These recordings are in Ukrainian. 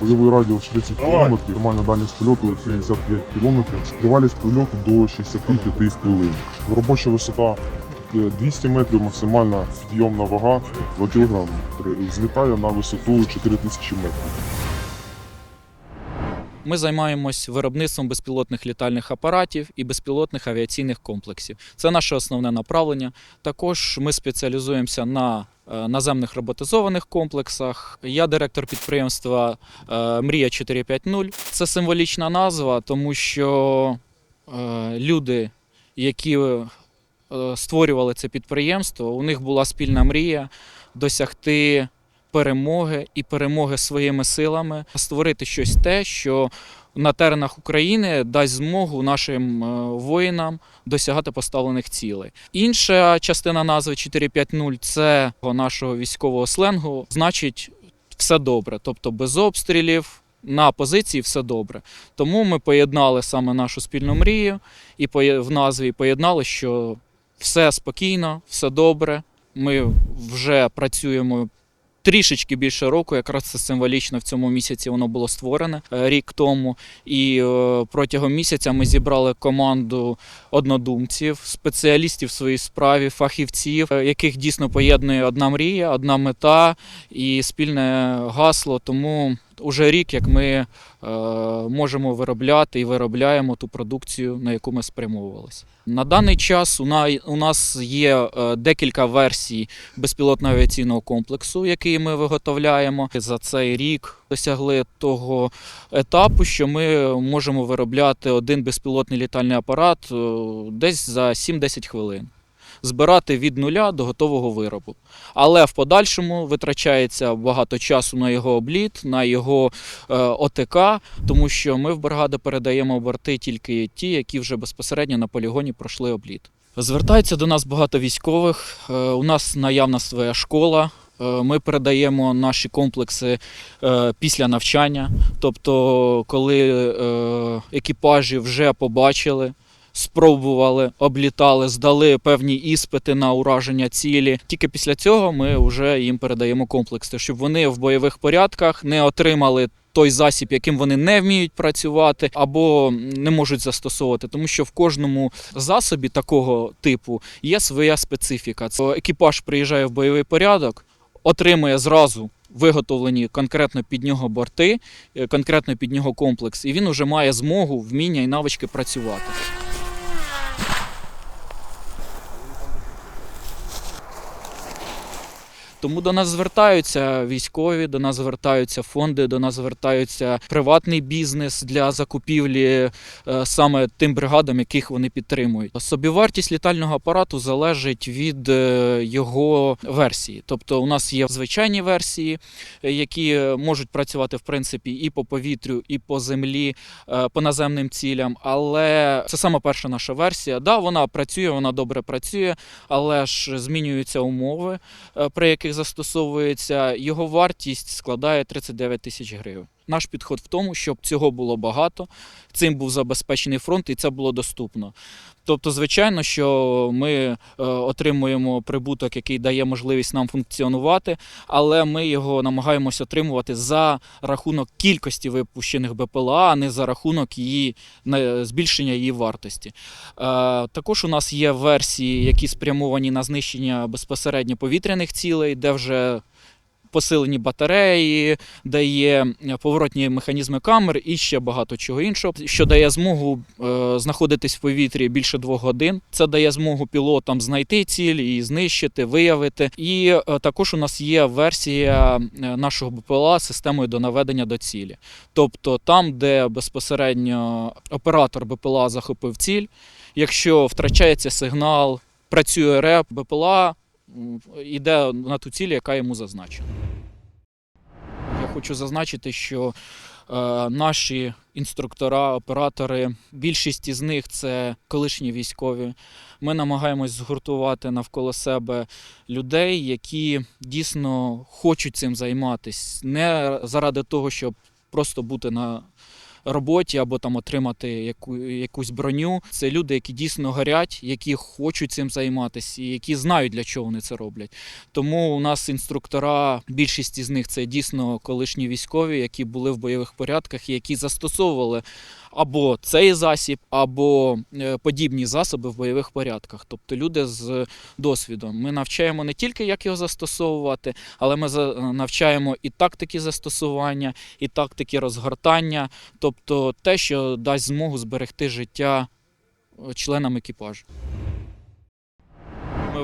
Бойовий радіус 30 км, нормальна дальність польоту 75 км, тривалість польоту до 65 хвилин. Робоча висота е, 200 метрів, максимальна підйомна вага 2 кг. Злітає на висоту 4000 метрів. Ми займаємось виробництвом безпілотних літальних апаратів і безпілотних авіаційних комплексів. Це наше основне направлення. Також ми спеціалізуємося на е, наземних роботизованих комплексах. Я директор підприємства е, Мрія 450. Це символічна назва, тому що е, люди, які створювали це підприємство, у них була спільна мрія досягти перемоги і перемоги своїми силами, створити щось те, що на теренах України дасть змогу нашим е, воїнам досягати поставлених цілей. Інша частина назви 450 – це нашого військового сленгу, значить все добре, тобто без обстрілів. На позиції все добре. Тому ми поєднали саме нашу спільну мрію і в назві поєднали, що все спокійно, все добре. Ми вже працюємо трішечки більше року, якраз це символічно в цьому місяці воно було створене е, рік тому. І е, протягом місяця ми зібрали команду однодумців, спеціалістів в своїй справі, фахівців, е, яких дійсно поєднує одна мрія, одна мета і спільне гасло. Тому уже рік, як ми е, можемо виробляти і виробляємо ту продукцію, на яку ми спрямовувалися. На даний час у, на, у нас є е, декілька версій безпілотного авіаційного комплексу, який ми виготовляємо. За цей рік досягли того етапу, що ми можемо виробляти один безпілотний літальний апарат е, десь за 7-10 хвилин. Збирати від нуля до готового виробу. Але в подальшому витрачається багато часу на його обліт, на його е, ОТК, тому що ми в бригаду передаємо борти тільки ті, які вже безпосередньо на полігоні пройшли обліт. Звертається до нас багато військових. е, У нас наявна своя школа. е, Ми передаємо наші комплекси е, після навчання. Тобто, коли е, екіпажі вже побачили, спробували, облітали, здали певні іспити на ураження цілі. Тільки після цього ми вже їм передаємо комплекси, щоб вони в бойових порядках не отримали. Той засіб, яким вони не вміють працювати або не можуть застосовувати, тому що в кожному засобі такого типу є своя специфіка. Це екіпаж приїжджає в бойовий порядок, отримує зразу виготовлені конкретно під нього борти, е, конкретно під нього комплекс, і він вже має змогу, вміння і навички працювати. Тому до нас звертаються військові, до нас звертаються фонди, до нас звертаються приватний бізнес для закупівлі е, саме тим бригадам, яких вони підтримують. Собівартість літального апарату залежить від е, його версії. Тобто, у нас є звичайні версії, е, які можуть працювати в принципі і по повітрю, і по землі, по наземним цілям. Але це саме перша наша версія. Да, вона працює, вона добре працює, але ж змінюються умови при яких застосовується, його вартість складає 39 тисяч гривень. Наш підход в тому, щоб цього було багато, цим був забезпечений фронт і це було доступно. Тобто, звичайно, що ми е, отримуємо прибуток, який дає можливість нам функціонувати, але ми його намагаємося отримувати за рахунок кількості випущених БПЛА, а не за рахунок її збільшення її вартості. Е, Також у нас є версії, які спрямовані на знищення безпосередньо повітряних цілей, де вже посилені батареї, де є поворотні механізми камер і ще багато чого іншого, що дає змогу е, знаходитись в повітрі більше двох годин. Це дає змогу пілотам знайти ціль і знищити, виявити. І е, також у нас є версія е, нашого БПЛА системою до наведення до цілі. Тобто там, де безпосередньо оператор БПЛА захопив ціль, якщо втрачається сигнал, працює реп, БПЛА йде на ту ціль, яка йому зазначена. Я хочу зазначити, що е, наші інструктора, оператори, більшість із них це колишні військові. Ми намагаємось згуртувати навколо себе людей, які дійсно хочуть цим займатися, не заради того, щоб просто бути на роботі або там отримати яку, якусь броню. Це люди, які дійсно горять, які хочуть цим займатися і які знають, для чого вони це роблять. Тому у нас інструктора, більшість із них це дійсно колишні військові, які були в бойових порядках і які застосовували або цей засіб, або е, подібні засоби в бойових порядках. Тобто люди з досвідом. Ми навчаємо не тільки як його застосовувати, але ми навчаємо і тактики застосування, і тактики розгортання, тобто те, що дасть змогу зберегти життя е, членам екіпажу.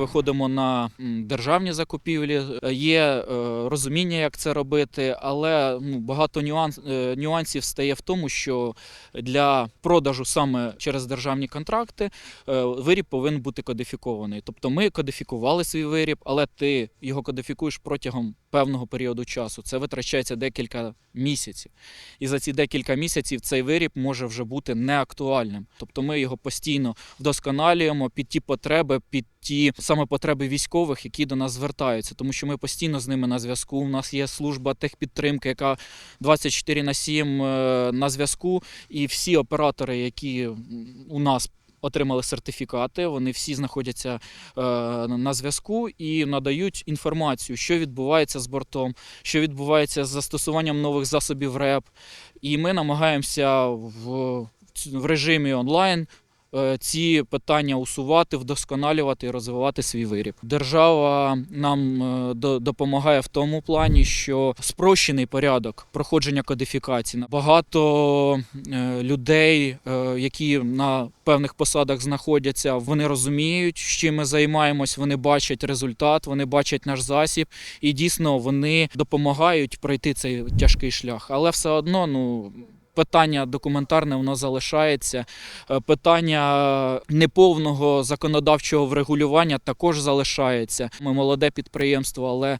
Виходимо на державні закупівлі. Е, Є е, розуміння, як це робити, але ну, багато е, нюансів стає в тому, що для продажу саме через державні контракти виріб повинен бути кодифікований. Тобто ми кодифікували свій виріб, але ти його кодифікуєш протягом певного періоду часу. Це витрачається декілька місяців. І за ці декілька місяців цей виріб може вже бути неактуальним. Тобто ми його постійно вдосконалюємо під ті потреби, під ті саме потреби військових, які до нас звертаються, тому що ми постійно з ними на зв'язку. У нас є служба техпідтримки, яка 24 на 7 е, на зв'язку, і всі оператори, які у нас. Отримали сертифікати, вони всі знаходяться е, на зв'язку і надають інформацію, що відбувається з бортом, що відбувається з застосуванням нових засобів РЕП. І ми намагаємося в, в режимі онлайн ці питання усувати, вдосконалювати і розвивати свій виріб. Держава нам е, до- допомагає в тому плані, що спрощений порядок проходження кодифікації. Багато е, людей, е, які на певних посадах знаходяться, вони розуміють, чим ми займаємось, вони бачать результат, вони бачать наш засіб, і дійсно вони допомагають пройти цей тяжкий шлях. Але все одно, ну. Питання документарне воно залишається. Е, Питання неповного законодавчого врегулювання також залишається. Ми молоде підприємство, але,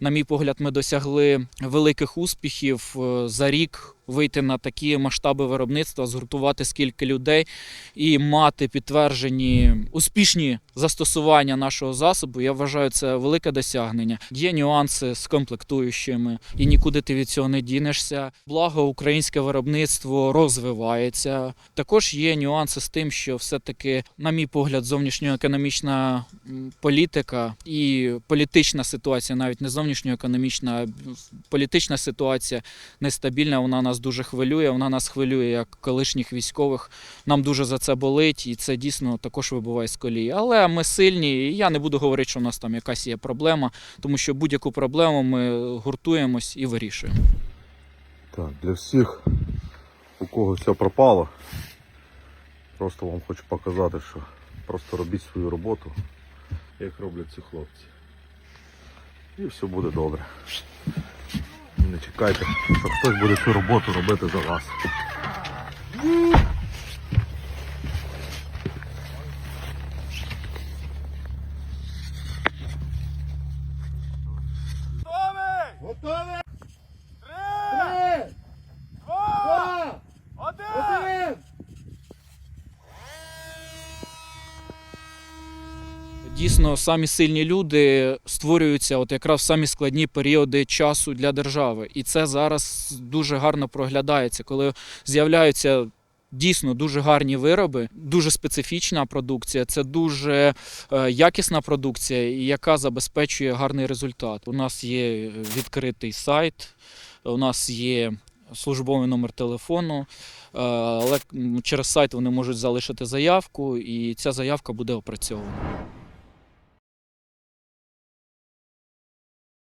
на мій погляд, ми досягли великих успіхів е, за рік вийти на такі масштаби виробництва, згуртувати скільки людей і мати підтверджені успішні застосування нашого засобу. Я вважаю, це велике досягнення. Є нюанси з комплектуючими, і нікуди ти від цього не дінешся. Благо, українське виробництво розвивається. Також є нюанси з тим, що все-таки, на мій погляд, зовнішньоекономічна політика і політична ситуація, навіть не зовнішньоекономічна, а політична ситуація нестабільна. Вона нас дуже хвилює. Вона нас хвилює як колишніх військових. Нам дуже за це болить, і це дійсно також вибуває з колії. Але ми сильні, і я не буду говорити, що в нас там якась є проблема, тому що будь-яку проблему ми гуртуємось і вирішуємо. Так, для всіх, у кого все пропало, просто вам хочу показати, що просто робіть свою роботу, як роблять ці хлопці. І все буде добре. Не чекайте, що хтось буде цю роботу робити за вас. Готові? Три! Два! Один! Дійсно, самі сильні люди створюються от якраз самі складні періоди часу для держави. І це зараз дуже гарно проглядається, коли з'являються. Дійсно дуже гарні вироби, дуже специфічна продукція. Це дуже е, якісна продукція, яка забезпечує гарний результат. У нас є відкритий сайт, у нас є службовий номер телефону, е, але через сайт вони можуть залишити заявку, і ця заявка буде опрацьована.